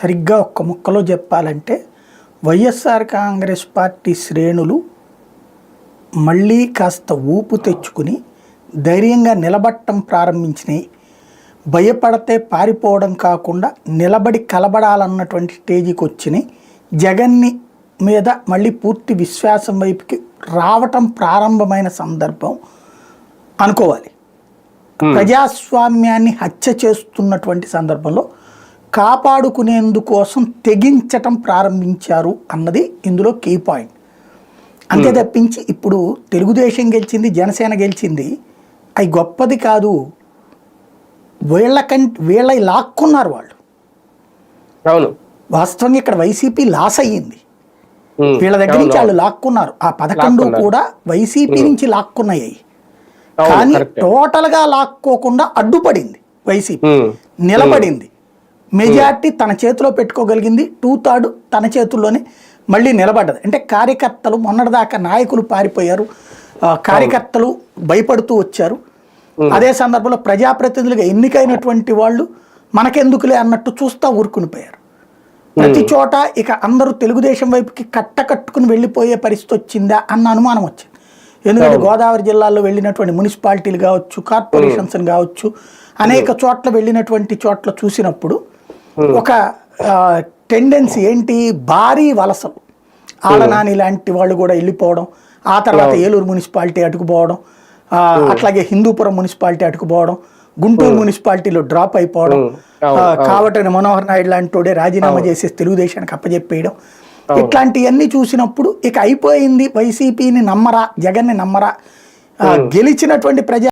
సరిగ్గా ఒక్క ముక్కలో చెప్పాలంటే వైఎస్ఆర్ కాంగ్రెస్ పార్టీ శ్రేణులు మళ్ళీ కాస్త ఊపు తెచ్చుకుని ధైర్యంగా నిలబట్టం ప్రారంభించినాయి భయపడితే పారిపోవడం కాకుండా నిలబడి కలబడాలన్నటువంటి స్టేజికి వచ్చినాయి జగన్ని మీద మళ్ళీ పూర్తి విశ్వాసం వైపుకి రావటం ప్రారంభమైన సందర్భం అనుకోవాలి. ప్రజాస్వామ్యాన్ని హత్య చేస్తున్నటువంటి సందర్భంలో కాపాడుకునేందుకోసం తెగించటం ప్రారంభించారు అన్నది ఇందులో కీ పాయింట్ అంతే తప్పించి ఇప్పుడు తెలుగుదేశం గెలిచింది జనసేన గెలిచింది. అవి గొప్పది కాదు. వీళ్ళకంటే వీళ్ళ లాక్కున్నారు వాళ్ళు. అవును. వాస్తవంగా ఇక్కడ వైసీపీ లాస్ అయ్యింది. ఉమ్, వీళ్ళ దగ్గర నుంచి వాళ్ళు లాక్కున్నారు. ఆ పదకొండు. కూడా వైసీపీ నుంచి లాక్కున్నాయి. కానీ correct. టోటల్గా లాక్కోకుండా అడ్డుపడింది వైసీపీ. నిలబడింది. మెజార్టీ తన చేతిలో పెట్టుకోగలిగింది టూ థర్డ్ తన చేతుల్లోనే మళ్ళీ నిలబడ్డది. అంటే కార్యకర్తలు మొన్నటిదాకా నాయకులు పారిపోయారు. కార్యకర్తలు భయపడుతూ వచ్చారు. అదే సందర్భంలో ప్రజాప్రతినిధులుగా ఎన్నికైనటువంటి వాళ్ళు మనకెందుకులే అన్నట్టు చూస్తా ఊరుకునిపోయారు ప్రతి చోట ఇక అందరూ తెలుగుదేశం వైపుకి కట్ట కట్టుకుని వెళ్ళిపోయే పరిస్థితి వచ్చిందా అన్న అనుమానం వచ్చింది. ఎందుకంటే గోదావరి జిల్లాలో వెళ్ళినటువంటి మున్సిపాలిటీలు కావచ్చు కార్పొరేషన్స్ కావచ్చు అనేక చోట్ల వెళ్ళినటువంటి చోట్ల చూసినప్పుడు ఒక టెండెన్సీ ఏంటి? భారీ వలసలు ఆలనాని లాంటి వాళ్ళు కూడా వెళ్ళిపోవడం ఆ తర్వాత ఏలూరు మున్సిపాలిటీ అటుకుపోవడం అట్లాగే హిందూపురం మున్సిపాలిటీ అటుకుపోవడం గుంటూరు మున్సిపాలిటీలో డ్రాప్ అయిపోవడం కావటని మనోహర్ నాయుడు లాంటి వాడే రాజీనామా చేసేసి తెలుగుదేశానికి అప్పచెప్పేయడం ఇట్లాంటివన్నీ చూసినప్పుడు ఇక అయిపోయింది వైసీపీని నమ్మరా జగన్ని నమ్మరా గెలిచినటువంటి ప్రజా